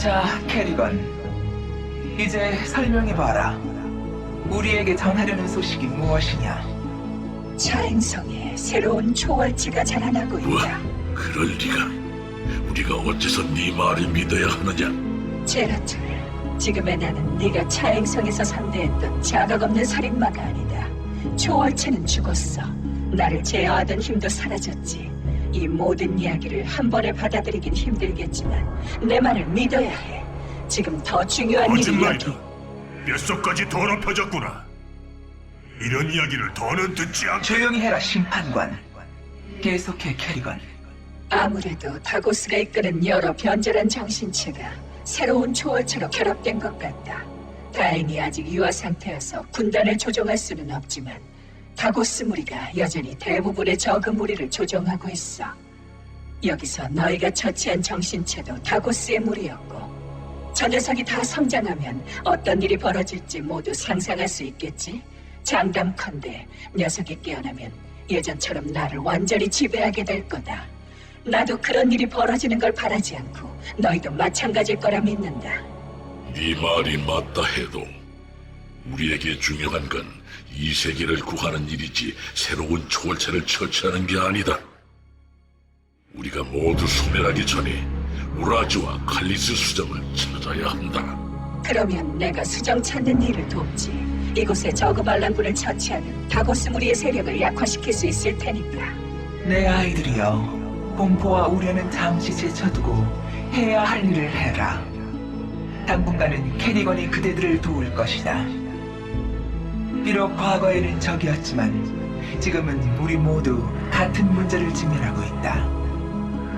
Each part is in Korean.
자, 캐리건. 이제 설명해봐라. 우리에게 전하려는 소식이 무엇이냐? 차행성에 새로운 초월체가 자라나고 뭐? 있다. 그럴 리가. 우리가 어째서 네 말을 믿어야 하느냐? 제라툴, 지금의 나는 네가 차행성에서 상대했던 자각 없는 살인마가 아니다. 초월체는 죽었어. 나를 제어하던 힘도 사라졌지. 이 모든 이야기를 한 번에 받아들이긴 힘들겠지만 내 말을 믿어야 해. 지금 더 중요한 일이 거짓말이다. 여기. 뼛속까지 더럽혀졌구나. 이런 이야기를 더는 듣지 않게. 조용히 해라, 심판관. 계속해, 캐리건. 아무래도 다고스가 이끄는 여러 변절한 정신체가 새로운 초월체로 결합된 것 같다. 다행히 아직 유아 상태여서 군단을 조종할 수는 없지만 다고스 무리가 여전히 대부분의 저그 무리를 조종하고 있어. 여기서 너희가 처치한 정신체도 다고스의 무리였고 저 녀석이 다 성장하면 어떤 일이 벌어질지 모두 상상할 수 있겠지? 장담컨대 녀석이 깨어나면 예전처럼 나를 완전히 지배하게 될 거다. 나도 그런 일이 벌어지는 걸 바라지 않고 너희도 마찬가지일 거라 믿는다. 네 말이 맞다 해도 우리에게 중요한 건 이 세계를 구하는 일이지 새로운 초월체를 처치하는 게 아니다. 우리가 모두 소멸하기 전에 우라즈와 칼리스 수정을 찾아야 한다. 그러면 내가 수정 찾는 일을 돕지. 이곳에 저그 반란군을 처치하는 다고스 무리의 세력을 약화시킬 수 있을 테니까. 내 아이들이여, 공포와 우려는 잠시 제쳐두고 해야 할 일을 해라. 당분간은 캐리건이 그대들을 도울 것이다. 비록 과거에는 적이었지만 지금은 우리 모두 같은 문제를 직면하고 있다.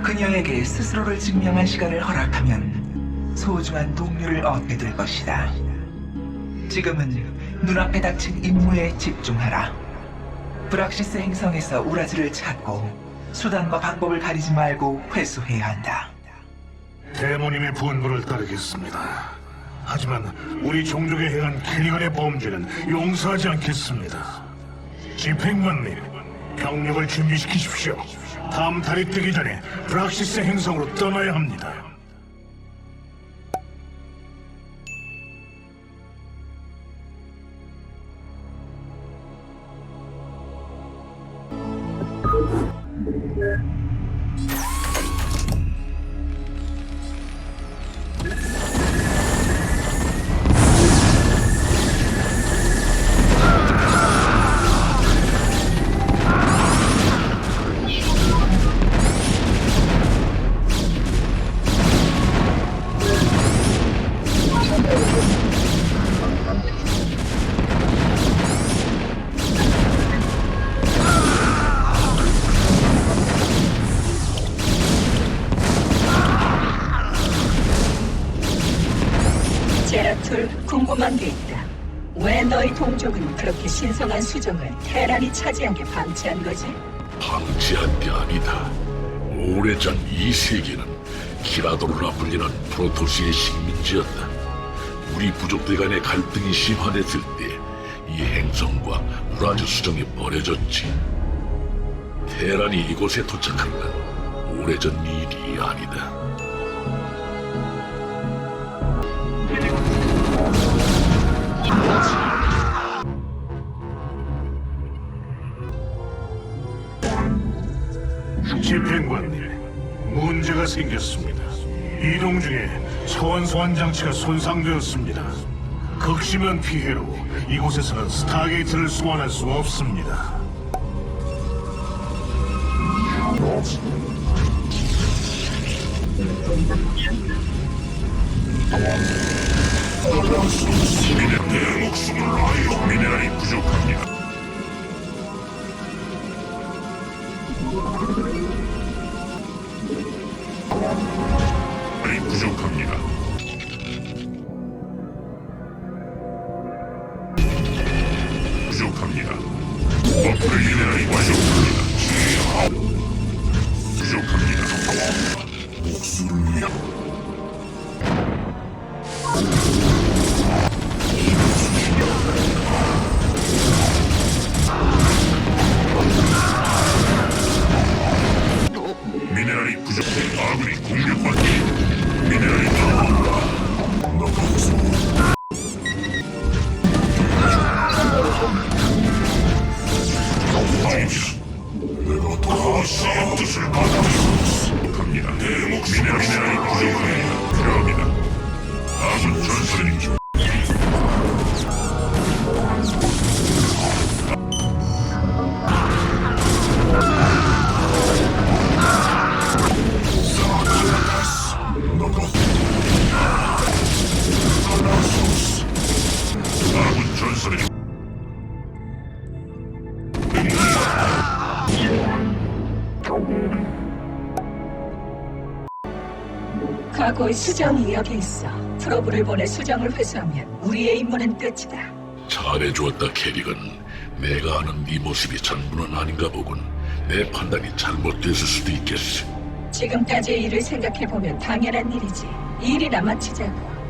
그녀에게 스스로를 증명한 시간을 허락하면 소중한 동료를 얻게 될 것이다. 지금은 눈앞에 닥친 임무에 집중하라. 브락시스 행성에서 우라지를 찾고 수단과 방법을 가리지 말고 회수해야 한다. 대모님의 분부를 따르겠습니다. 하지만 우리 종족에 행한 캐리건의 범죄는 용서하지 않겠습니다. 집행관님, 병력을 준비시키십시오. 다음 달이 뜨기 전에 브락시스 행성으로 떠나야 합니다. 궁금한 게 있다. 왜 너희 동족은 그렇게 신성한 수정을 테란이 차지하게 방치한 거지? 방치한 게 아니다. 오래전 이 세계는 키라도르라 불리는 프로토스의 식민지였다. 우리 부족들 간의 갈등이 심화됐을 때 이 행성과 우라즈 수정이 버려졌지. 테란이 이곳에 도착한 건 오래전 일이 아니다. 생겼습니다. 이동 중에 소환 소환 장치가 손상되었습니다. 극심한 피해로 이곳에서는 스타게이트를 소환할 수 없습니다. 시민의 목숨을 라이어 미네랄이 부족합니다. 미네랄이 부족합니다. 부족합니다. 업그레이드 미네랄이 부족합니다. 부족합니다. 목숨을 도시의 뜻을 받들어 갑니다. 내 목숨 미네랄이 부족합니다. 필요합니다. 아군 전선이 중. 전선이 과거의 수정이 여기 있어. 프로브를 보내 수정을 회수하면 우리의 임무는 끝이다. 잘해주었다 캐릭은 내가 아는 네 모습이 전부는 아닌가 보군 내 판단이 잘못됐을 수도 있겠어 지금까지의 일을 생각해보면 당연한 일이지. 일이나 마치자고.